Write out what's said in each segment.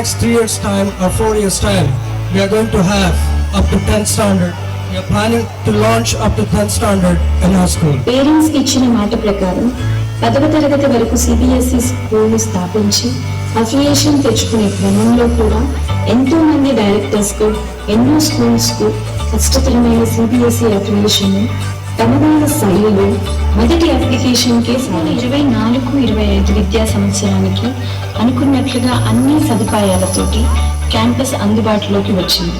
next three years' time or four years' time, we are going to have up to 10th standard. We are planning to launch up to 10th standard in our school. పేరెంట్స్కి ఇచ్చిన మాట ప్రకారం పదవ తరగతి వరకు CBSE school స్థాపించి affiliation తెచ్చుకునే క్రమంలో కూడా ఎంతో మంది డైరెక్టర్స్కు ఎన్నో స్కూల్స్కు కష్టతరమైన సిబిఎస్ఈ అఫిలియేషన్ తమదైన శైలిలో మొదటి అప్లికేషన్ కే ఇరవై నాలుగు ఇరవై ఐదు విద్యా సంవత్సరానికి అనుకున్నట్లుగా అన్ని సదుపాయాలతోటి క్యాంపస్ అందుబాటులోకి వచ్చింది.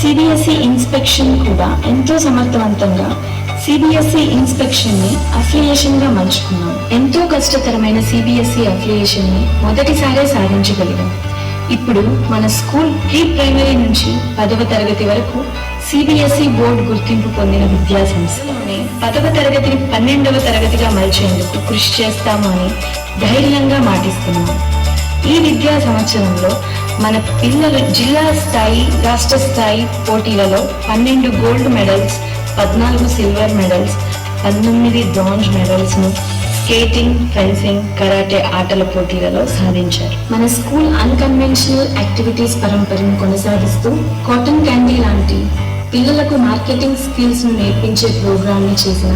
సిబిఎస్ఈ ఇన్స్పెక్షన్ కూడా ఎంతో సమర్థవంతంగా సిబిఎస్ఈ ఇన్స్పెక్షన్ని అఫిలియేషన్గా మలుచుకున్నాం ఎంతో కష్టతరమైన సిబిఎస్ఈ అఫిలియేషన్ని మొదటిసారే సాధించగలిగాం. ఇప్పుడు మన స్కూల్ ప్రీ ప్రైమరీ నుంచి పదవ తరగతి వరకు సిబిఎస్ఈ బోర్డు గుర్తింపు పొందిన విద్యా సంస్థలోనే పదవ తరగతిని పన్నెండవ తరగతిగా మలిచేందుకు కృషి చేస్తామని ధైర్యంగా మాటిస్తున్నాము ఈ విద్యా సంవత్సరంలో మన పిల్లలు జిల్లా స్థాయి రాష్ట్ర స్థాయి పోటీలలో పన్నెండు గోల్డ్ మెడల్స్ పద్నాలుగు సిల్వర్ మెడల్స్ పంతొమ్మిది బ్రాంజ్ మెడల్స్ను స్కేటింగ్ ఫెన్సింగ్ కరాటే ఆటల పోటీలలో సాధించారు. మన స్కూల్ అన్కన్వెన్షనల్ యాక్టివిటీస్ పరంపరను కొనసాగిస్తూ కాటన్ క్యాండీ లాంటి పిల్లలకు మార్కెటింగ్ స్కిల్స్ను నేర్పించే ప్రోగ్రామ్ని చేసిన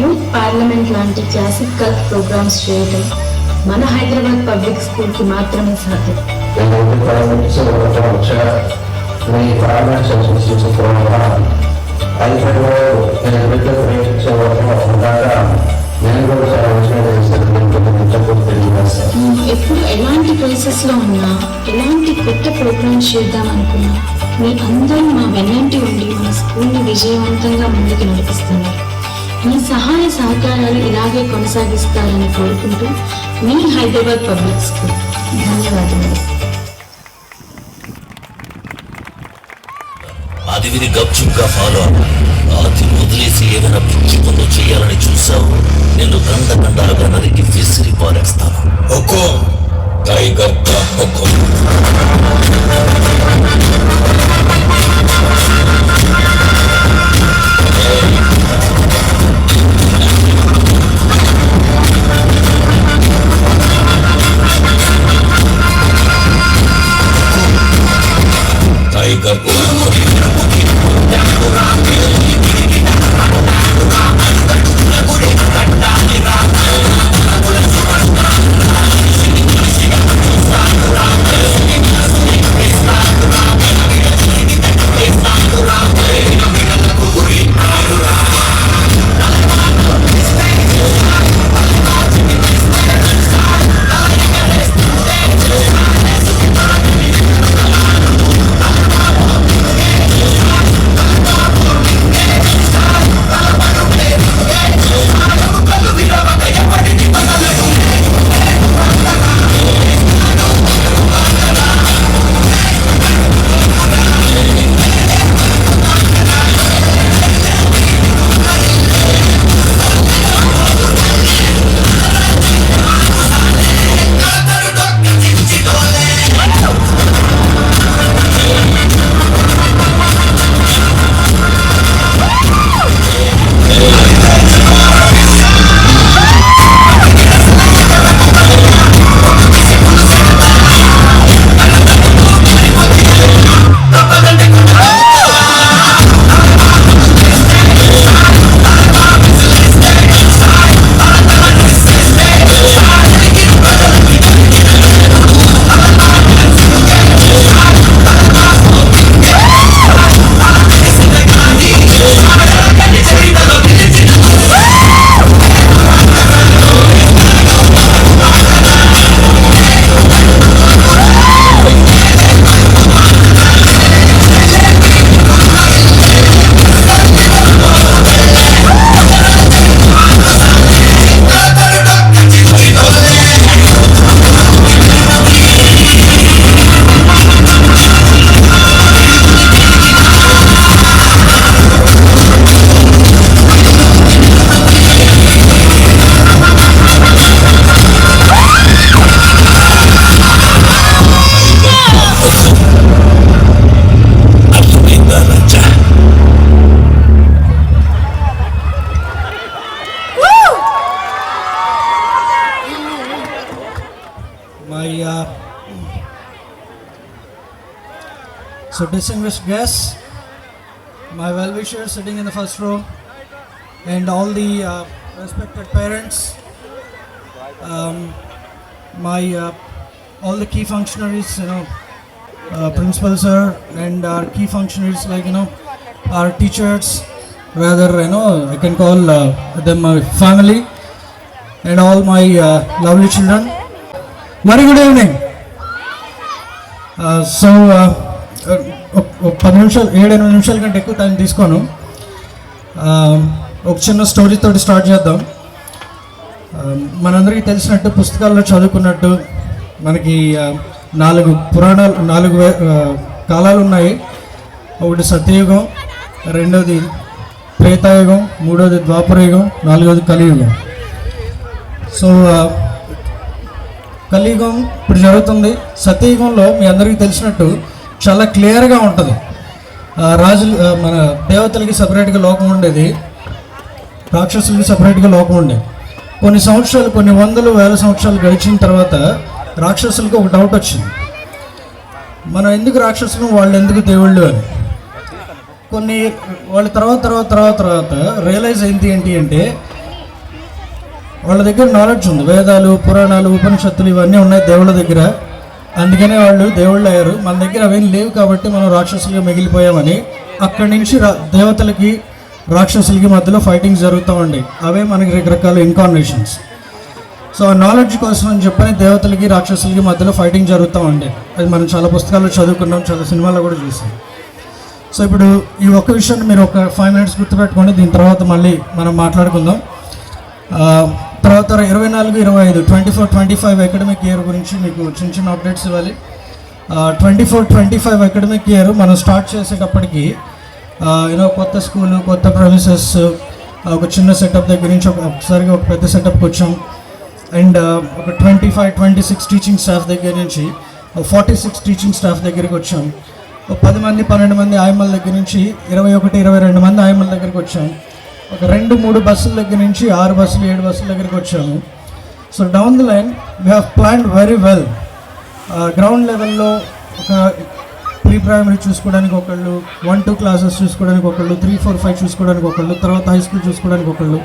యూత్ పార్లమెంట్ లాంటి క్లాసికల్ ప్రోగ్రామ్స్ చేయడం మన హైదరాబాద్ పబ్లిక్ స్కూల్కి మాత్రమే సాధ్యం. నేను ప్రారంభించే వచ్చా మీ ప్రారంభించే సూచించుకోవడం ఐదులో నేను బిడ్డ ప్రయత్నించే ఉండగా నేను కూడా చాలా ఎప్పుడు ఎలాంటి ప్రాసెస్లో ఉన్నా ఎలాంటి కొత్త ప్రోగ్రామ్స్ చేద్దాం అనుకున్నా మీ అందరూ మా వెన్నంటి ఉండి మా స్కూల్ని విజయవంతంగా ముందుకు నడిపిస్తున్నారు. మీ సహాయ సహకారాలు ఇలాగే కొనసాగిస్తారని కోరుకుంటూ మీ హైదరాబాద్ పబ్లిక్ స్కూల్. ధన్యవాదములు. అది విని గప్చుప్గా ఫాలో అది వదిలేసి ఏదైనా పిచ్చి పనులు చేయాలని చూసావు. నేను గంట గంటలుగా నరికి విసిరి పారేస్తాను హుకుం టైగర్ కా So distinguished guests, my well-wishers sitting in the first row, and all the uh, respected parents, um, my uh, all the key functionaries, you know, uh, principal sir, and our key functionaries like you know, our teachers, rather you know, I can call uh, them my family, and all my uh, lovely children. Very good evening. Uh, so. Uh, పది నిమిషాలు ఏడు ఎనిమిది నిమిషాల కంటే ఎక్కువ time తీసుకోను. ఒక చిన్న స్టోరీతో స్టార్ట్ చేద్దాం. మనందరికీ తెలిసినట్టు పుస్తకాల్లో చదువుకున్నట్టు మనకి నాలుగు పురాణాలు నాలుగు కాలాలు ఉన్నాయి. ఒకటి సత్యయుగం రెండోది త్రేతాయుగం మూడోది ద్వాపరయుగం నాలుగోది కలియుగం. సో కలియుగం ఇప్పుడు జరుగుతుంది. సత్యయుగంలో మీ అందరికీ తెలిసినట్టు చాలా క్లియర్గా ఉంటుంది. రాజులు మన దేవతలకి సపరేట్గా లోకం ఉండేది. రాక్షసులకి సపరేట్గా లోకం ఉండేది. కొన్ని సంవత్సరాలు కొన్ని వందలు వేల సంవత్సరాలు గడిచిన తర్వాత రాక్షసులకు ఒక డౌట్ వచ్చింది. మనం ఎందుకు రాక్షసులు? వాళ్ళు ఎందుకు దేవుళ్ళు అని. కొన్ని వాళ్ళ తర్వాత తర్వాత తర్వాత తర్వాత రియలైజ్ అయింది ఏంటి అంటే వాళ్ళ దగ్గర నాలెడ్జ్ ఉంది. వేదాలు పురాణాలు ఉపనిషత్తులు ఇవన్నీ ఉన్నాయి దేవుళ్ళ దగ్గర. అందుకనే వాళ్ళు దేవుళ్ళు అయ్యారు. మన దగ్గర అవేం లేవు కాబట్టి మనం రాక్షసులుగా మిగిలిపోయామని అక్కడి నుంచి రా- దేవతలకి రాక్షసులకి మధ్యలో ఫైటింగ్ జరుగుతామండి. అవే మనకి రకరకాల ఇన్కాన్వేషన్స్ సో ఆ నాలెడ్జ్ కోసం అని చెప్పని దేవతలకి రాక్షసులకి మధ్యలో ఫైటింగ్ జరుగుతామండి. అది మనం చాలా పుస్తకాల్లో చదువుకున్నాం చాలా సినిమాల్లో కూడా చూసాం. సో ఇప్పుడు ఈ ఒక్క విషయాన్ని మీరు ఒక ఫైవ్ మినిట్స్ గుర్తుపెట్టుకోండి దీని తర్వాత మళ్ళీ మనం మాట్లాడుకుందాం. తర్వాత ఇరవై నాలుగు ఇరవై ఐదు twenty four twenty five academic year గురించి మీకు చిన్న చిన్న అప్డేట్స్ ఇవ్వాలి. Twenty four twenty five academic year మనం స్టార్ట్ చేసేటప్పటికి యూనో కొత్త స్కూల్ కొత్త ప్రొఫెసర్స్ ఒక చిన్న సెటప్ దగ్గర నుంచి ఒకసారిగా ఒక పెద్ద సెటప్కి వచ్చాం. అండ్ ఒక twenty five twenty six teaching staff దగ్గర నుంచి ఫార్టీ సిక్స్ టీచింగ్ స్టాఫ్ దగ్గరికి వచ్చాం. ఒక పది మంది పన్నెండు మంది ఆయమ్మల దగ్గర నుంచి ఇరవై ఒకటి ఇరవై రెండు మంది ఆయమ్మల దగ్గరికి వచ్చాం. ఒక రెండు మూడు బస్సుల దగ్గర నుంచి ఆరు బస్సులు ఏడు బస్సుల దగ్గరికి వచ్చాము. So down the line we have plan very well ground లెవెల్లో ఒక ప్రీ ప్రైమరీ చూసుకోవడానికి ఒకళ్ళు వన్ టూ క్లాసెస్ చూసుకోవడానికి ఒకళ్ళు త్రీ ఫోర్ ఫైవ్ చూసుకోవడానికి ఒకళ్ళు తర్వాత హై స్కూల్ చూసుకోవడానికి ఒకళ్ళు.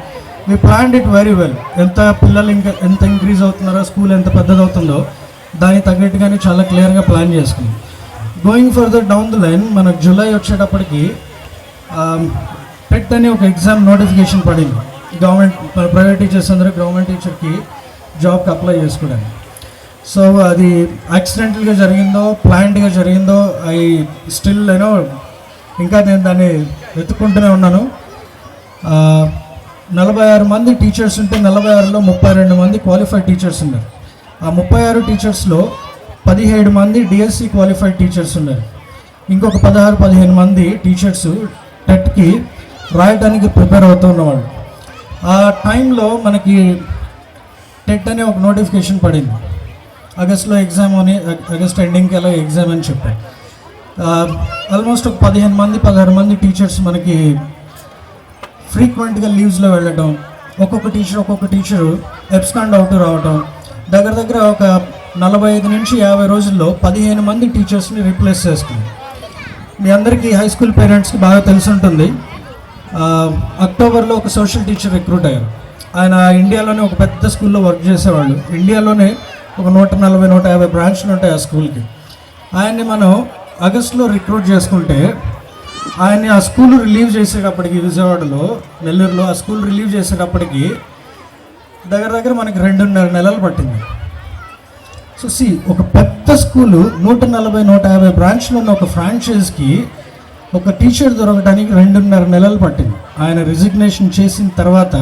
We plan it very well ఎంత పిల్లలు ఇంకా ఎంత ఇంక్రీజ్ అవుతున్నారో స్కూల్ ఎంత పెద్దదవుతుందో దానికి తగ్గట్టుగానే చాలా క్లియర్గా ప్లాన్ చేసుకున్నాం. Going further down the line మనకు జూలై వచ్చేటప్పటికి um, టెట్ అనే ఒక ఎగ్జామ్ నోటిఫికేషన్ పడింది. గవర్నమెంట్ ప్రైవేట్ టీచర్స్ అందరూ గవర్నమెంట్ టీచర్కి జాబ్కి అప్లై చేసుకోవడానికి. సో అది యాక్సిడెంటల్గా జరిగిందో ప్లాంట్గా జరిగిందో ఐ స్టిల్ నేను ఇంకా నేను దాన్ని వెతుక్కుంటూనే ఉన్నాను. నలభై ఆరు మంది టీచర్స్ ఉంటే నలభై ఆరులో ముప్పై రెండు మంది క్వాలిఫైడ్ టీచర్స్ ఉన్నారు. ఆ ముప్పై ఆరు టీచర్స్లో పదిహేడు మంది డిఎస్సి క్వాలిఫైడ్ టీచర్స్ ఉన్నారు. ఇంకొక పదహారు పదిహేను మంది టీచర్స్ టెట్కి రాయడానికి ప్రిపేర్ అవుతూ ఉన్నవాళ్ళు ఆ టైంలో మనకి టెట్ అనే ఒక నోటిఫికేషన్ పడింది. ఆగస్ట్లో ఎగ్జామ్ అని ఆగస్ట్ ఎండింగ్కి అలా ఎగ్జామ్ అని చెప్పారు. ఆల్మోస్ట్ ఒక పదిహేను మంది పదహారు మంది టీచర్స్ మనకి ఫ్రీక్వెంట్గా లీవ్స్లో వెళ్ళటం ఒక్కొక్క టీచర్ ఒక్కొక్క టీచరు ఎబ్స్కాండ్ అవుట్ రావటం దగ్గర దగ్గర ఒక నలభై ఐదు నుంచి యాభై రోజుల్లో పదిహేను మంది టీచర్స్ని రీప్లేస్ చేసుకుంది మీ అందరికీ హై స్కూల్ పేరెంట్స్కి బాగా తెలిసి ఉంటుంది. అక్టోబర్లో ఒక సోషల్ టీచర్ రిక్రూట్ అయ్యారు. ఆయన ఇండియాలోనే ఒక పెద్ద స్కూల్లో వర్క్ చేసేవాళ్ళు. ఇండియాలోనే ఒక నూట నలభై నూట యాభై బ్రాంచ్లు ఉంటాయి ఆ స్కూల్కి. ఆయన్ని మనం ఆగస్టులో రిక్రూట్ చేసుకుంటే ఆయన్ని ఆ స్కూల్ రిలీవ్ చేసేటప్పటికి విజయవాడలో నెల్లూరులో ఆ స్కూల్ రిలీవ్ చేసేటప్పటికి దగ్గర దగ్గర మనకి రెండున్నర నెలలు పట్టింది. సో సి ఒక పెద్ద స్కూలు నూట నలభై నూట యాభై బ్రాంచ్లు ఉన్న ఒక ఫ్రాంచైజ్కి ఒక టీచర్ దొరకడానికి రెండున్నర నెలలు పట్టింది. ఆయన రిజిగ్నేషన్ చేసిన తర్వాత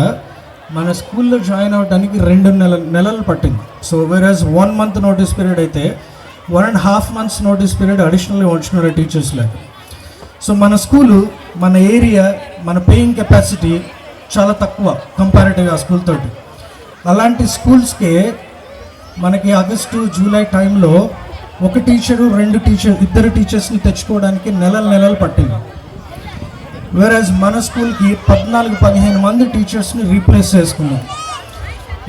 మన స్కూల్లో జాయిన్ అవ్వడానికి రెండు నెల నెలలు పట్టింది. So whereas one month notice period అయితే one and half months notice period అడిషనల్గా టీచర్స్ లేక. సో మన స్కూలు మన ఏరియా మన పేయింగ్ కెపాసిటీ చాలా తక్కువ కంపారిటివ్గా ఆ స్కూల్ తోటి. అలాంటి స్కూల్స్కే మనకి ఆగస్టు జూలై టైంలో ఒక టీచరు రెండు టీచర్ ఇద్దరు టీచర్స్ని తెచ్చుకోవడానికి నెలలు నెలలు పట్టింది. వేరేజ్ మన స్కూల్కి పద్నాలుగు పదిహేను మంది టీచర్స్ని రీప్లేస్ చేసుకున్నాం.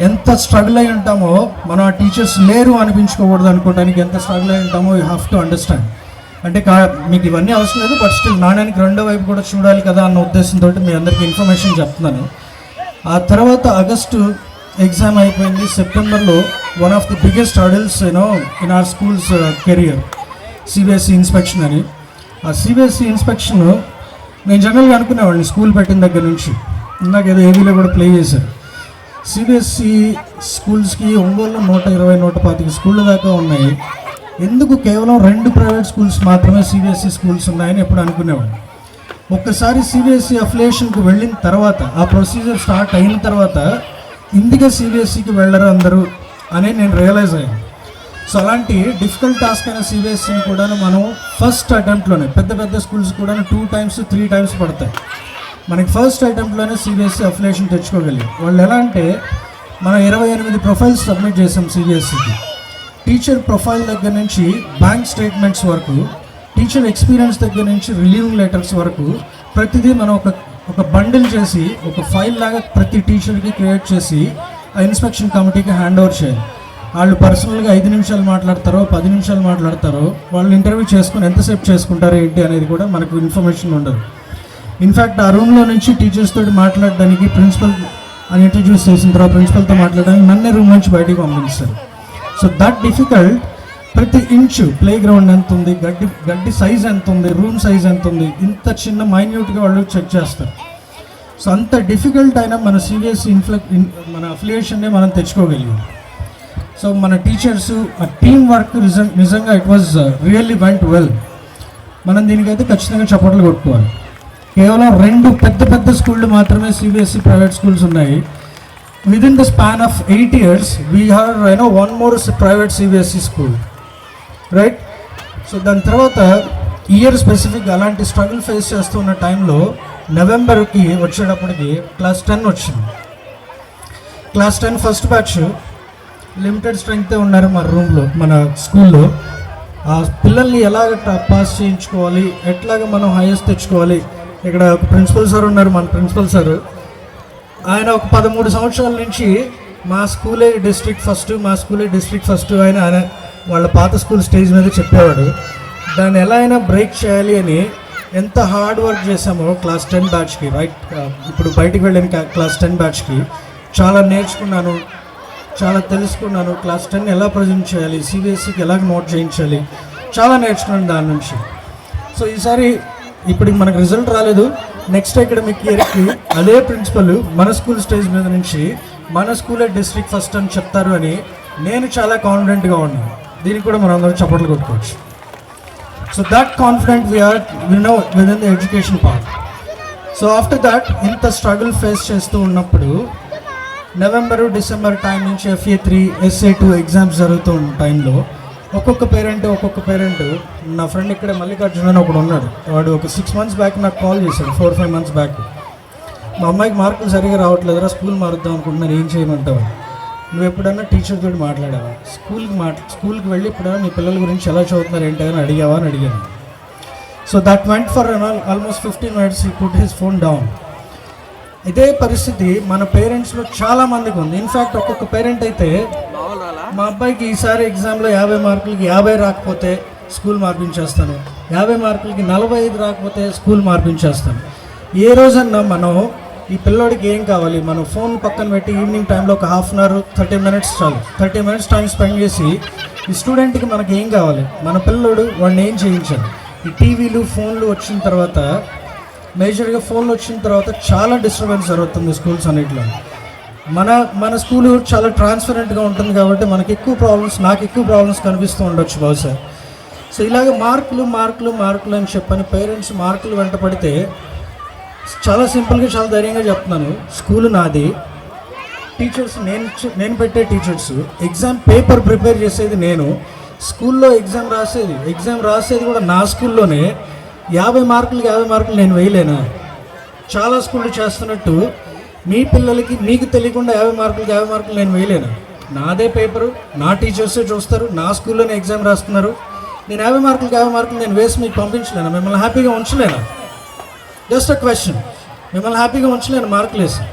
ఎంత స్ట్రగుల్ అయి ఉంటామో మనం ఆ టీచర్స్ లేరు అనిపించుకోకూడదు అనుకోవడానికి ఎంత స్ట్రగుల్ అయి ఉంటామో యూ హ్యావ్ టు అండర్స్టాండ్ అంటే కా మీకు ఇవన్నీ అవసరం లేదు బట్ స్టిల్ నాణ్యానికి రెండో వైపు కూడా చూడాలి కదా అన్న ఉద్దేశంతో మీ అందరికీ ఇన్ఫర్మేషన్ చెప్తున్నాను. ఆ తర్వాత ఆగస్టు ఎగ్జామ్ అయిపోయింది. సెప్టెంబర్లో one of the biggest hurdles you know in our schools career CBSE inspection అని. ఆ సిబిఎస్ఈ ఇన్స్పెక్షన్ నేను జనరల్గా అనుకునేవాడిని స్కూల్ పెట్టిన దగ్గర నుంచి. ఇందాక ఏదో ఏవీలో కూడా ప్లే చేశారు సిబిఎస్ఈ స్కూల్స్కి ఒంగోలులో నూట ఇరవై నూట పాతిక స్కూళ్ళ దాకా ఉన్నాయి. ఎందుకు కేవలం రెండు ప్రైవేట్ స్కూల్స్ మాత్రమే సిబిఎస్ఈ స్కూల్స్ ఉన్నాయని ఎప్పుడు అనుకునేవాడిని. ఒక్కసారి సిబిఎస్ఈ అఫిలియేషన్కి వెళ్ళిన తర్వాత ఆ ప్రొసీజర్ స్టార్ట్ అయిన తర్వాత ఇందుకే సిబిఎస్ఈకి వెళ్ళరు అందరూ అని నేను రియలైజ్ అయ్యాను. సో అలాంటి డిఫికల్ట్ టాస్క్ అయిన సిబిఎస్ఈని కూడా మనం ఫస్ట్ అటెంప్ట్లోనే పెద్ద పెద్ద స్కూల్స్ కూడా టూ టైమ్స్ త్రీ టైమ్స్ పడతాయి. మనకి ఫస్ట్ అటెంప్ట్లోనే సిబిఎస్ఈ అఫిలేషన్ తెచ్చుకోగలిగాం. వాళ్ళు ఎలా అంటే మనం ఇరవై ఎనిమిది ప్రొఫైల్స్ సబ్మిట్ చేసాం సిబిఎస్ఈకి టీచర్ ప్రొఫైల్ దగ్గర నుంచి బ్యాంక్ స్టేట్మెంట్స్ వరకు టీచర్ ఎక్స్పీరియన్స్ దగ్గర నుంచి రిలీవింగ్ లెటర్స్ వరకు ప్రతిదీ మనం ఒక ఒక బండిల్ చేసి ఒక ఫైల్ లాగా ప్రతి టీచర్కి క్రియేట్ చేసి ఆ ఇన్స్పెక్షన్ కమిటీకి హ్యాండ్ ఓవర్ చేయాలి. వాళ్ళు పర్సనల్గా ఐదు నిమిషాలు మాట్లాడతారో పది నిమిషాలు మాట్లాడతారో వాళ్ళు ఇంటర్వ్యూ చేసుకుని ఎంతసేపు చేసుకుంటారో ఏంటి అనేది కూడా మనకు ఇన్ఫర్మేషన్ ఉండదు. ఇన్ఫ్యాక్ట్ ఆ రూమ్లో నుంచి టీచర్స్ తోటి మాట్లాడడానికి ప్రిన్సిపల్ అని ఇంట్రడ్యూస్ చేసిన తర్వాత ప్రిన్సిపల్తో మాట్లాడడానికి నన్నే రూమ్ నుంచి బయటికి పంపించారు సో దట్ డిఫికల్ట్ ప్రతి ఇంచు ప్లే గ్రౌండ్ ఎంత ఉంది గడ్డి గడ్డి సైజ్ ఎంత ఉంది రూమ్ సైజ్ ఎంత ఉంది ఇంత చిన్న మైన్యూట్గా వాళ్ళు చెక్ చేస్తారు. సో అంత డిఫికల్ట్ అయినా మన సిబిఎస్ఈ ఇన్ఫ్ల మన అఫిలియేషన్నే మనం తెచ్చుకోగలిగాం. సో మన టీచర్స్ ఆ టీం వర్క్ నిజంగా it was really went well మనం దీనికైతే ఖచ్చితంగా చప్పట్లు కొట్టుకోవాలి. కేవలం రెండు పెద్ద పెద్ద స్కూళ్ళు మాత్రమే సిబిఎస్ఈ ప్రైవేట్ స్కూల్స్ ఉన్నాయి. Within in the span of eight years we have you know one more private CBSE school right so దాని తర్వాత ఇయర్ స్పెసిఫిక్ అలాంటి స్ట్రగుల్ ఫేస్ చేస్తున్న టైంలో నవంబర్కి వచ్చేటప్పటికి క్లాస్ టెన్ వచ్చింది. Class ten first batch limited స్ట్రెంగ్తే ఉన్నారు మన రూమ్లో మన స్కూల్లో ఆ పిల్లల్ని ఎలాగ పాస్ చేయించుకోవాలి ఎట్లాగ మనం హైయెస్ట్ తెచ్చుకోవాలి? ఇక్కడ ఒక ప్రిన్సిపల్ సార్ ఉన్నారు మన ప్రిన్సిపల్ సార్ ఆయన ఒక పదమూడు సంవత్సరాల నుంచి మా స్కూలే డిస్ట్రిక్ట్ ఫస్ట్ మా స్కూలే డిస్ట్రిక్ట్ ఫస్ట్ ఆయన ఆయన వాళ్ళ పాత స్కూల్ స్టేజ్ మీద చెప్పేవాడు దాన్ని ఎలా అయినా బ్రేక్ చేయాలి అని ఎంత హార్డ్ వర్క్ చేసామో క్లాస్ టెన్ బ్యాచ్కి రైట్ ఇప్పుడు బయటికి వెళ్ళిన క్లాస్ టెన్ బ్యాచ్కి చాలా నేర్చుకున్నాను చాలా తెలుసుకున్నాను క్లాస్ టెన్ ఎలా ప్రజెంట్ చేయాలి సిబిఎస్సికి ఎలా నోట్ చేయించాలి చాలా నేర్చుకున్నాను దాని నుంచి. సో ఈసారి ఇప్పటికి మనకు రిజల్ట్ రాలేదు. నెక్స్ట్ అకాడమిక్ ఇయర్కి అదే ప్రిన్సిపల్ మన స్కూల్ స్టేజ్ మీద నుంచి మన స్కూలే డిస్ట్రిక్ట్ ఫస్ట్ అని చెప్తారు అని నేను చాలా కాన్ఫిడెంట్గా ఉన్నాను. దీనికి కూడా మనం చప్పట్లు కొట్టుకోవచ్చు. So that confident we are వినో win in the education part so after that ఇంత స్ట్రగుల్ ఫేస్ చేస్తూ ఉన్నప్పుడు నవంబరు డిసెంబర్ టైం నుంచి FA three SA two exams జరుగుతున్న టైంలో ఒక్కొక్క పేరెంట్ ఒక్కొక్క పేరెంట్ నా ఫ్రెండ్ ఇక్కడ మల్లికార్జున అని ఒకడు ఉన్నాడు. వాడు ఒక సిక్స్ మంత్స్ బ్యాక్ నాకు కాల్ చేశాడు ఫోర్ ఫైవ్ మంత్స్ బ్యాక్ మా అమ్మాయికి మార్కులు సరిగా రావట్లేదురా స్కూల్ మారుద్దాం అనుకుంటున్నాను ఏం చేయమంటావు? నువ్వు ఎప్పుడన్నా టీచర్ తోటి మాట్లాడావా? స్కూల్కి మాట్లా స్కూల్కి వెళ్ళి ఎప్పుడైనా మీ పిల్లల గురించి ఎలా చదువుతున్నారు ఏంటి అని అడిగావా అని అడిగాను so that went for almost fifteen minutes he put his phone down ఇదే పరిస్థితి మన పేరెంట్స్లో చాలా మందికి ఉంది. ఇన్ఫ్యాక్ట్ ఒక్కొక్క పేరెంట్ అయితే మా అబ్బాయికి ఈసారి ఎగ్జామ్లో యాభై మార్కులకి యాభై రాకపోతే స్కూల్ మార్పించేస్తాను. యాభై మార్కులకి నలభై ఐదు రాకపోతే స్కూల్ మార్పించేస్తాను. ఏ రోజన్నా మనం ఈ పిల్లోడికి ఏం కావాలి? మనం ఫోన్ పక్కన పెట్టి ఈవినింగ్ టైంలో ఒక half an hour thirty minutes చాలు. థర్టీ మినిట్స్ టైం స్పెండ్ చేసి ఈ స్టూడెంట్కి మనకి ఏం కావాలి? మన పిల్లోడు వాడిని ఏం చేయించాలి? ఈ టీవీలు ఫోన్లు వచ్చిన తర్వాత మేజర్గా ఫోన్లు వచ్చిన తర్వాత చాలా డిస్టర్బెన్స్ జరుగుతుంది స్కూల్స్ అన్నింటిలో. మన మన స్కూల్ చాలా ట్రాన్స్పరెంట్గా ఉంటుంది కాబట్టి మనకి ఎక్కువ ప్రాబ్లమ్స్ నాకు ఎక్కువ ప్రాబ్లమ్స్ కనిపిస్తూ ఉండొచ్చు బహుశా. సో ఇలాగ మార్కులు మార్కులు మార్కులు అని చెప్పని పేరెంట్స్ మార్కులు వెంట పడితే చాలా సింపుల్గా చాలా ధైర్యంగా చెప్తున్నాను. స్కూల్ నాది. టీచర్స్ నేను నేను పెట్టే టీచర్స్ ఎగ్జామ్ పేపర్ ప్రిపేర్ చేసేది నేను. స్కూల్లో ఎగ్జామ్ రాసేది. ఎగ్జామ్ రాసేది కూడా నా స్కూల్లోనే. యాభై మార్కులకి యాభై మార్కులు నేను వేయలేనా? చాలా స్కూళ్ళు చేస్తున్నట్టు. మీ పిల్లలకి మీకు తెలియకుండా యాభై మార్కులకి యాభై మార్కులు నేను వేయలేను? నాదే పేపరు నా టీచర్సే చూస్తారు నా స్కూల్లోనే ఎగ్జామ్ రాస్తున్నారు. నేను యాభై మార్కులకి యాభై మార్కులు నేను వేసి మీకు పంపించలేను? మిమ్మల్ని హ్యాపీగా ఉంచలేను? జస్ట్ అ క్వశ్చన్ మిమ్మల్ని హ్యాపీగా ఉంచలేను మార్కులు వేసి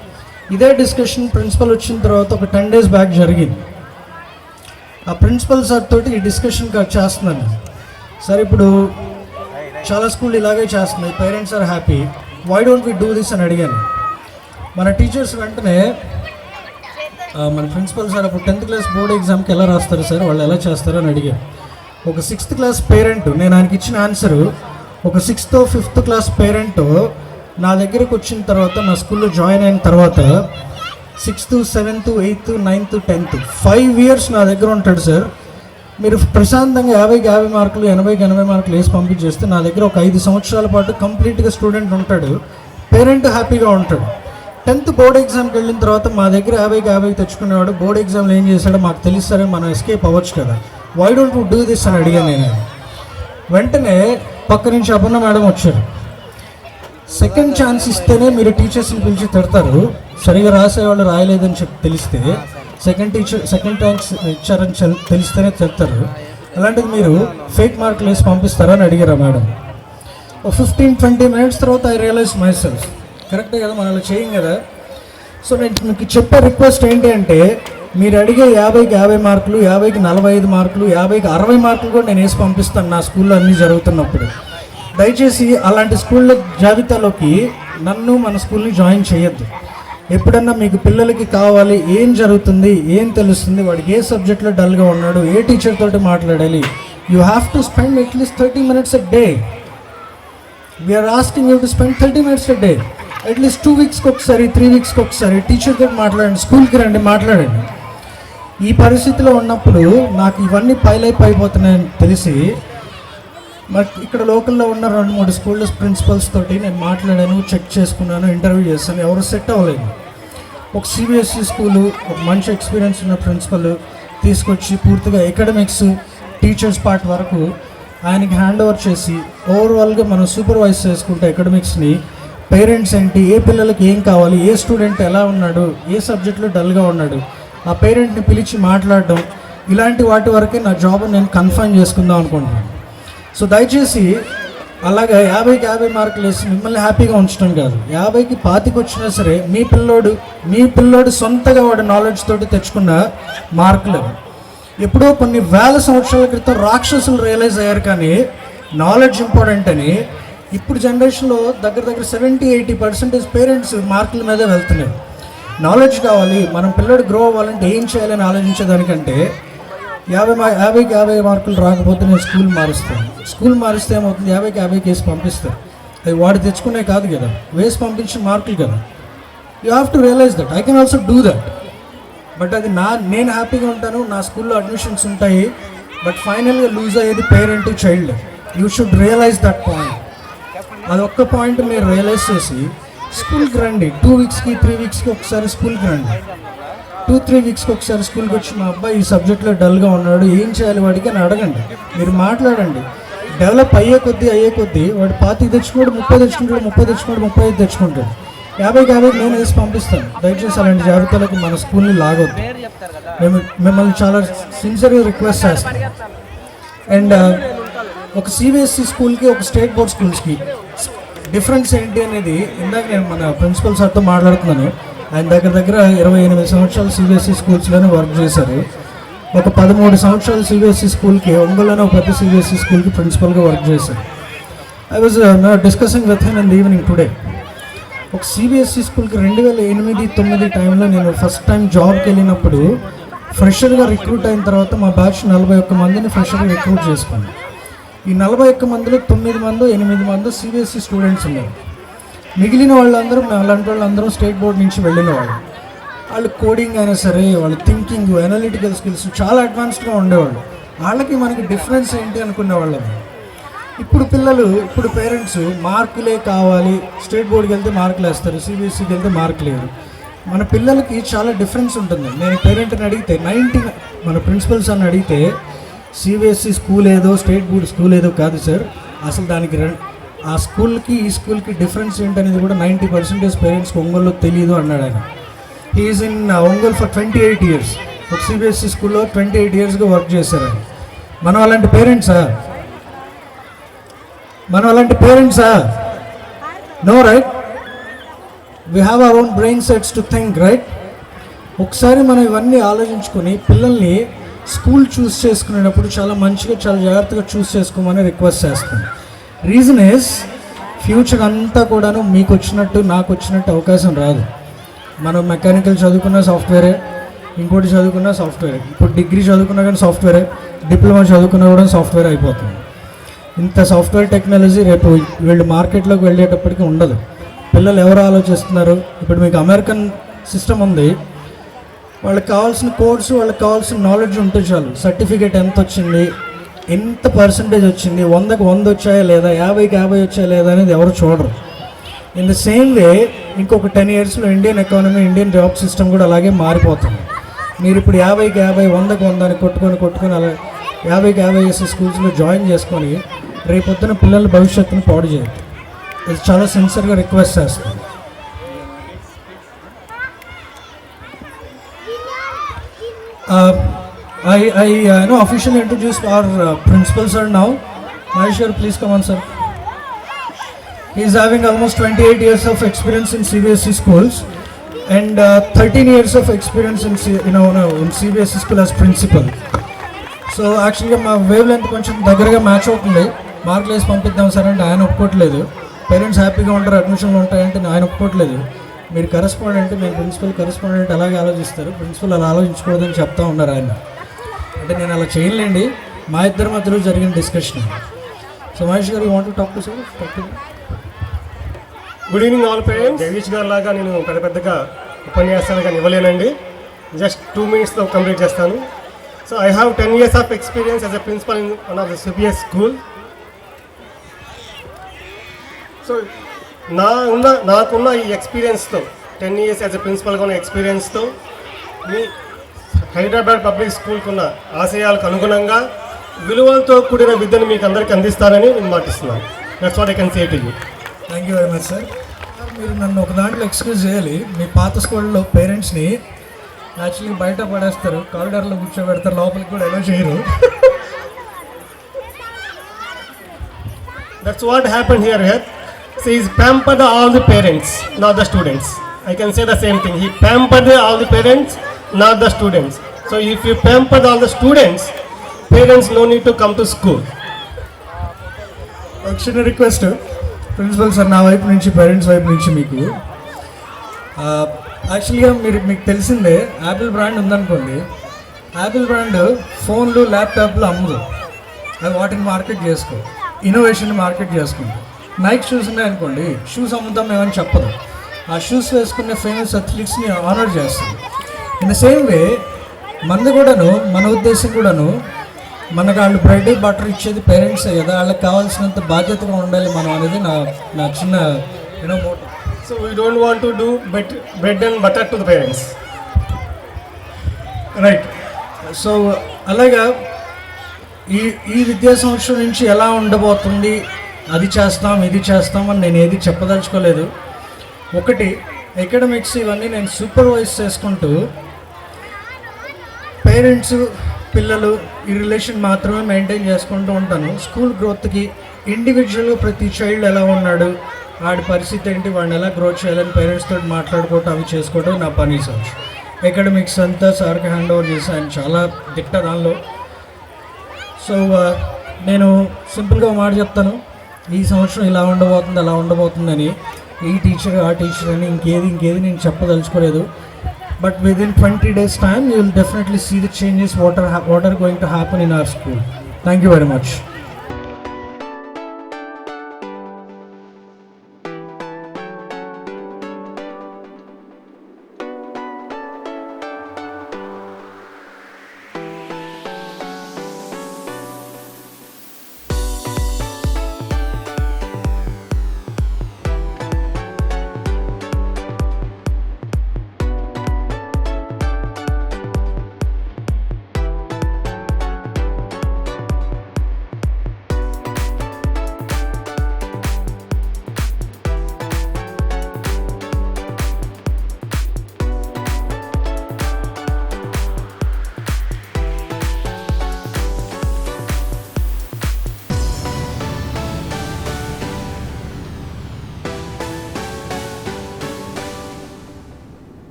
ఇదే డిస్కషన్ ప్రిన్సిపల్ వచ్చిన తర్వాత ఒక టెన్ డేస్ బ్యాక్ జరిగింది. ఆ ప్రిన్సిపల్ సార్ తోటి ఈ డిస్కషన్ చేస్తున్నాను. సార్ ఇప్పుడు చాలా స్కూల్ ఇలాగే చేస్తున్నాయి. Parents are happy why don't we do this అని అడిగాను. మన టీచర్స్ వెంటనే మన ప్రిన్సిపల్ సార్ అప్పుడు టెన్త్ క్లాస్ బోర్డ్ ఎగ్జామ్కి ఎలా రాస్తారు సార్ వాళ్ళు ఎలా చేస్తారు అని అడిగారు. ఒక సిక్స్త్ క్లాస్ పేరెంట్ నేను ఆయనకి ఇచ్చిన ఆన్సరు ఒక సిక్స్త్ ఫిఫ్త్ క్లాస్ పేరెంట్ నా దగ్గరకు వచ్చిన తర్వాత నా స్కూల్లో జాయిన్ అయిన తర్వాత sixth seventh eighth ninth tenth five years నా దగ్గర ఉంటాడు సార్ మీరు ప్రశాంతంగా యాభైకి యాభై మార్కులు ఎనభైకి ఎనభై మార్కులు వేసి పంపించేస్తే నా దగ్గర ఒక ఐదు సంవత్సరాల పాటు కంప్లీట్గా స్టూడెంట్ ఉంటాడు. పేరెంట్ హ్యాపీగా ఉంటాడు. టెన్త్ బోర్డ్ ఎగ్జామ్కి వెళ్ళిన తర్వాత మా దగ్గర యాభైకి యాభై తెచ్చుకునేవాడు. బోర్డ్ ఎగ్జామ్లో ఏం చేశాడో మాకు తెలుస్తారే మనం ఎస్కేప్ అవ్వచ్చు కదా. వై డోంట్ డూ దిస్ అని అడిగాను నేను. వెంటనే పక్క నుంచి అపర్ణ మేడం వచ్చారు. సెకండ్ ఛాన్స్ ఇస్తేనే మీరు టీచర్స్ని పిలిచి తిడతారు. సరిగా రాసేవాళ్ళు రాయలేదని చెప్పి తెలిస్తే సెకండ్ టీచర్ సెకండ్ ఛాన్స్ ఇచ్చారని తెలిస్తేనే తిడతారు. అలాంటిది మీరు ఫేక్ మార్కులు వేసి పంపిస్తారని అడిగారా మేడం? ఒక ఫిఫ్టీన్ ట్వంటీ మినిట్స్ తర్వాత ఐ రియలైజ్ మై సెల్ఫ్ కరెక్టే కదా మనం అలా చేయం కదా. సో నేను మీకు చెప్పే రిక్వెస్ట్ ఏంటి అంటే మీరు అడిగే యాభైకి యాభై మార్కులు యాభైకి నలభై ఐదు మార్కులు యాభైకి అరవై మార్కులు కూడా నేను వేసి పంపిస్తాను నా స్కూల్లో అన్నీ జరుగుతున్నప్పుడు. దయచేసి అలాంటి స్కూళ్ళ జాబితాలోకి నన్ను మన స్కూల్ని జాయిన్ చేయొద్దు. ఎప్పుడన్నా మీకు పిల్లలకి కావాలి ఏం జరుగుతుంది ఏం తెలుస్తుంది వాడికి ఏ సబ్జెక్ట్లో డల్గా ఉన్నాడు ఏ టీచర్ తోటి మాట్లాడాలి you have to spend at least thirty minutes a day we are asking you to spend thirty minutes a day at least two వీక్స్కి ఒకసారి త్రీ వీక్స్కి ఒకసారి టీచర్తో మాట్లాడండి స్కూల్కి రండి మాట్లాడండి. ఈ పరిస్థితిలో ఉన్నప్పుడు నాకు ఇవన్నీ పైలైప్ అయిపోతున్నాయని తెలిసి మరి ఇక్కడ లోకల్లో ఉన్న రెండు మూడు స్కూల్ ప్రిన్సిపల్స్ తోటి నేను మాట్లాడాను చెక్ చేసుకున్నాను ఇంటర్వ్యూ చేశాను. ఎవరు సెట్ అవ్వలేదు. ఒక సిబిఎస్ఈ స్కూలు ఒక మంచి ఎక్స్పీరియన్స్ ఉన్న ప్రిన్సిపల్ తీసుకొచ్చి పూర్తిగా ఎకడమిక్స్ టీచర్స్ పార్ట్ వరకు ఆయనకి హ్యాండ్ ఓవర్ చేసి ఓవరాల్గా మనం సూపర్వైజ్ చేసుకుంటే ఎకడమిక్స్ని పేరెంట్స్ ఏంటి ఏ పిల్లలకి ఏం కావాలి ఏ స్టూడెంట్ ఎలా ఉన్నాడు ఏ సబ్జెక్ట్లో డల్గా ఉన్నాడు ఆ పేరెంట్ని పిలిచి మాట్లాడడం ఇలాంటి వాటి వరకే నా జాబ్ నేను కన్ఫర్మ్ చేసుకుందాం అనుకుంటున్నాను. సో దయచేసి అలాగే యాభైకి యాభై మార్కులు వేసి మిమ్మల్ని హ్యాపీగా ఉంచడం కాదు. యాభైకి పాతికి వచ్చినా సరే మీ పిల్లోడు మీ పిల్లోడు సొంతగా వాడి నాలెడ్జ్ తోటి తెచ్చుకున్న మార్కులు ఎప్పుడో కొన్ని వేల సంవత్సరాల క్రితం రాక్షసులు రియలైజ్ అయ్యారు కానీ నాలెడ్జ్ ఇంపార్టెంట్ అని ఇప్పుడు జనరేషన్లో దగ్గర దగ్గర సెవెంటీ ఎయిటీ పర్సెంటేజ్ పేరెంట్స్ మార్కుల మీదే వెళ్తున్నారు నాలెడ్జ్ కావాలి. మనం పిల్లడు గ్రో అవ్వాలంటే ఏం చేయాలని ఆలోచించేదానికంటే యాభై మా యాభైకి యాభై మార్కులు రాకపోతే నేను స్కూల్ మారుస్తాను. స్కూల్ మారిస్తే ఏమవుతుంది? యాభైకి యాభై కేసు పంపిస్తాను అది వాడు తెచ్చుకునే కాదు కదా. వేసి పంపించిన మార్కులు కదా. You have to realise that I can also do that but అది నా నేను హ్యాపీగా ఉంటాను. నా స్కూల్లో అడ్మిషన్స్ ఉంటాయి. బట్ ఫైనల్గా లూజ్ అయ్యేది parent child you should realise that point అది ఒక్క పాయింట్ మీరు రియలైజ్ చేసి స్కూల్కి రండి. టూ వీక్స్కి త్రీ వీక్స్కి ఒకసారి స్కూల్కి రండి. టూ త్రీ వీక్స్కి ఒకసారి స్కూల్కి వచ్చి మా అబ్బాయి ఈ సబ్జెక్ట్లో డల్గా ఉన్నాడు. ఏం చేయాలి వాడికి అని అడగండి. మీరు మాట్లాడండి. డెవలప్ అయ్యే కొద్దీ అయ్యే కొద్దీ వాడు పాతి తెచ్చుకోడు ముప్పై తెచ్చుకుంటాడు ముప్పై తెచ్చుకోడు ముప్పై ఐదు తెచ్చుకుంటాడు. యాభైకి యాభై నేను వేసి పంపిస్తాను. దయచేసి అలాంటి జాబితాలకు మన స్కూల్ని లాగొద్దు. మేము మిమ్మల్ని చాలా సిన్సియర్గా రిక్వెస్ట్ చేస్తాం. అండ్ uh, ఒక సిబిఎస్ఈ స్కూల్కి ఒక స్టేట్ బోర్డ్ స్కూల్స్కి డిఫరెన్స్ ఏంటి అనేది ఇందాక నేను మన ప్రిన్సిపల్ సార్తో మాట్లాడుతున్నాను. ఆయన దగ్గర దగ్గర ఇరవై ఎనిమిది సంవత్సరాలు సిబిఎస్ఈ స్కూల్స్లోనే వర్క్ చేశారు. ఒక పదమూడు సంవత్సరాలు సిబిఎస్ఈ స్కూల్కి ఒంగోలులోనే ఒక పెద్ద సిబిఎస్ఈ స్కూల్కి ప్రిన్సిపల్గా వర్క్ చేశారు. I was discussing with him and evening today ఒక సిబిఎస్ఈ స్కూల్కి రెండు వేల ఎనిమిది తొమ్మిది టైంలో నేను ఫస్ట్ టైం జాబ్కి వెళ్ళినప్పుడు ఫ్రెషర్గా రిక్రూట్ అయిన తర్వాత మా బ్యాచ్ నలభై ఒక్క మందిని ఫ్రెషర్గా రిక్రూట్ చేసుకున్నాను. ఈ నలభై ఒక్క మందిలో తొమ్మిది మంది ఎనిమిది మంది సిబిఎస్ఈ స్టూడెంట్స్ ఉన్నారు. మిగిలిన వాళ్ళందరూ అలాంటి వాళ్ళందరూ స్టేట్ బోర్డ్ నుంచి వెళ్ళిన వాళ్ళు. వాళ్ళు కోడింగ్ అయినా సరే వాళ్ళ థింకింగ్ అనలిటికల్ స్కిల్స్ చాలా అడ్వాన్స్డ్గా ఉండేవాళ్ళు. వాళ్ళకి మనకి డిఫరెన్స్ ఏంటి అనుకునే వాళ్ళం. ఇప్పుడు పిల్లలు ఇప్పుడు పేరెంట్స్ మార్కులే కావాలి. స్టేట్ బోర్డ్కి వెళ్తే మార్కులు వేస్తారు సిబిఎస్ఈకి వెళ్తే మార్కులు లేరు మన పిల్లలకి చాలా డిఫరెన్స్ ఉంటుంది. నేను పేరెంట్ని అడిగితే నైంటీ మన ప్రిన్సిపల్స్ అని అడిగితే సిబిఎస్ఈ స్కూల్ ఏదో స్టేట్ బోర్డ్ స్కూల్ ఏదో కాదు సార్ అసలు దానికి ఆ స్కూల్కి ఈ స్కూల్కి డిఫరెన్స్ ఏంటనేది కూడా నైంటీ పర్సెంటేజ్ పేరెంట్స్కి ఒంగోలులో తెలియదు అన్నాడు ఆయన. He's in uh, Ongole for twenty eight years ఒక సిబిఎస్ఈ స్కూల్లో ట్వంటీ ఎయిట్ ఇయర్స్గా వర్క్ చేశారు ఆయన. మనం అలాంటి పేరెంట్సా మనం అలాంటి పేరెంట్సా no right we have our own brain sets to think right ఒకసారి మనం ఇవన్నీ ఆలోచించుకొని పిల్లల్ని స్కూల్ చూస్ చేసుకునేటప్పుడు చాలా మంచిగా చాలా జాగ్రత్తగా చూస్ చేసుకోమని రిక్వెస్ట్ చేస్తాను. రీజన్ ఇస్ ఫ్యూచర్ అంతా కూడాను మీకు వచ్చినట్టు నాకు వచ్చినట్టు అవకాశం రాదు. మనం మెకానికల్ చదువుకున్న సాఫ్ట్వేరే ఇంకోటి చదువుకున్న సాఫ్ట్వేరే. ఇప్పుడు డిగ్రీ చదువుకున్నా కానీ సాఫ్ట్వేరే డిప్లొమా చదువుకున్నా కూడా సాఫ్ట్వేర్ అయిపోతుంది. ఇంత సాఫ్ట్వేర్ టెక్నాలజీ రేపు వీళ్ళు మార్కెట్లోకి వెళ్ళేటప్పటికి ఉండదు. పిల్లలు ఎవరు ఆలోచిస్తున్నారు? ఇప్పుడు మీకు అమెరికన్ సిస్టమ్ ఉంది. వాళ్ళకి కావాల్సిన కోర్సు వాళ్ళకి కావాల్సిన నాలెడ్జ్ ఉంటే చాలు. సర్టిఫికేట్ ఎంత వచ్చింది ఎంత పర్సంటేజ్ వచ్చింది వందకు వంద వచ్చాయా లేదా యాభైకి యాభై వచ్చాయా లేదా అనేది ఎవరు చూడరు. ఇన్ ద సేమ్ వే ఇంకొక టెన్ ఇయర్స్లో Indian economy Indian job system కూడా అలాగే మారిపోతుంది. మీరు ఇప్పుడు యాభైకి యాభై వందకు వంద అని కొట్టుకొని కొట్టుకొని అలా యాభైకి యాభై చేసే స్కూల్స్లో జాయిన్ చేసుకొని రేపొద్దున పిల్లల భవిష్యత్తును పాడు చేయదు ఇది చాలా సిన్సియర్గా రిక్వెస్ట్ చేస్తాను I, I uh, know officially introduced our uh, principal sir now. Maheshwar, please come on, sir. He is having almost 28 years of experience in CBSE E schools and uh, 13 years of experience in C- you know no, in CBSE E school as principal. So యాక్చువల్గా మా wave length కొంచెం దగ్గరగా match అవుతుంది మార్కులు వేసి పంపిద్దాం sir అంటే ఆయన ఒప్పుకోవట్లేదు పేరెంట్స్ హ్యాపీగా ఉంటారు అడ్మిషన్లు ఉంటాయంటే ఆయన ఒప్పుకోవట్లేదు మీరు కరెస్పాండెంట్ మేము ప్రిన్సిపల్ కరెస్పాండెంట్ అలాగే ఆలోచిస్తారు. ప్రిన్సిపల్ అలా ఆలోచించకూడదని చెప్తా ఉన్నారు ఆయన. అంటే నేను అలా చేయలేండి మా ఇద్దరి మధ్యలో జరిగిన discussion so Mahesh garu want talk to sir talk to good evening all parents Jagadish garu లాగా నేను పెద్ద పెద్దగా ఉపన్యాసాలు కానీ ఇవ్వలేనండి. జస్ట్ టూ మినిట్స్లో కంప్లీట్ చేస్తాను. So I have ten years of experience as a principal in one of the CBSE school so నా ఉన్న నాకున్న ఈ ఎక్స్పీరియన్స్తో టెన్ ఇయర్స్ యాజ్ అ ప్రిన్సిపల్గా ఉన్న ఎక్స్పీరియన్స్తో మీ హైదరాబాద్ పబ్లిక్ స్కూల్కున్న ఆశయాలకు అనుగుణంగా విలువలతో కూడిన విద్యను మీకు అందరికీ అందిస్తానని నేను మాటిస్తున్నాను. That's what I can say to you thank you very much sir మీరు నన్ను ఒక దాంట్లో ఎక్స్క్యూజ్ చేయాలి. మీ పాత స్కూల్లో పేరెంట్స్ని యాక్చువల్లీ బయట పడేస్తారు కారిడార్లో కూర్చోబెడతారు లోపలికి కూడా ఎలా చేయరు. That's what happened here. Here, so is pamper all the parents not the students I can say the same thing he pamper all the parents not the students so if you pamper all the students parents no need to come to school చిన్న request principal sir నా వైపు నుంచి parents వైపు నుంచి మీకు యాక్చువల్గా మీరు మీకు తెలిసిందే యాపిల్ బ్రాండ్ ఉందనుకోండి యాపిల్ బ్రాండ్ ఫోన్లు ల్యాప్టాప్లు అమ్ముదు అది వాటిని మార్కెట్ చేసుకో. ఇన్నోవేషన్ మార్కెట్ చేసుకుంటాం నైక్ షూస్ ఉన్నాయనుకోండి షూస్ అమ్ముతాం మేమని చెప్పదు. ఆ షూస్ వేసుకునే ఫేమస్ అథ్లీట్స్ని ఆనర్ చేస్తుంది ఇన్ ద సేమ్ వే మనది కూడాను మన ఉద్దేశం కూడాను మనకు వాళ్ళు బ్రెడ్ బటర్ ఇచ్చేది పేరెంట్సే కదా వాళ్ళకి కావాల్సినంత బాధ్యతగా ఉండాలి మనం అనేది నా నా చిన్న you know motto so we don't want to do bet bread and butter to the parents right so అలాగా ఈ ఈ విద్యా సంవత్సరం నుంచి ఎలా ఉండబోతుంది? అది చేస్తాం ఇది చేస్తాం అని నేను ఏది చెప్పదలుచుకోలేదు. ఒకటి ఎకడమిక్స్ ఇవన్నీ నేను సూపర్వైజ్ చేసుకుంటూ పేరెంట్స్ పిల్లలు ఈ రిలేషన్ మాత్రమే మెయింటైన్ చేసుకుంటూ ఉంటాను. స్కూల్ గ్రోత్కి ఇండివిజువల్గా ప్రతి చైల్డ్ ఎలా ఉన్నాడు వాడి పరిస్థితి ఏంటి వాడిని ఎలా గ్రోత్ చేయాలని పేరెంట్స్ తోటి మాట్లాడుకోవటం అవి చేసుకోవటం నా పని సార్. ఎకడమిక్స్ అంతా సార్కి హ్యాండ్ ఓవర్ చేసి ఆయన చాలా దిట్ట దానిలో సో uh, నేను సింపుల్గా మాట చెప్తాను. ఈ సంవత్సరం ఇలా ఉండబోతుంది అలా ఉండబోతుందని ఈ టీచర్ ఆ టీచర్ అని ఇంకేది ఇంకేది నేను చెప్పదలుచుకోలేదు. But with in twenty days time you will definitely see the changes what are what are going to happen in our school thank you very much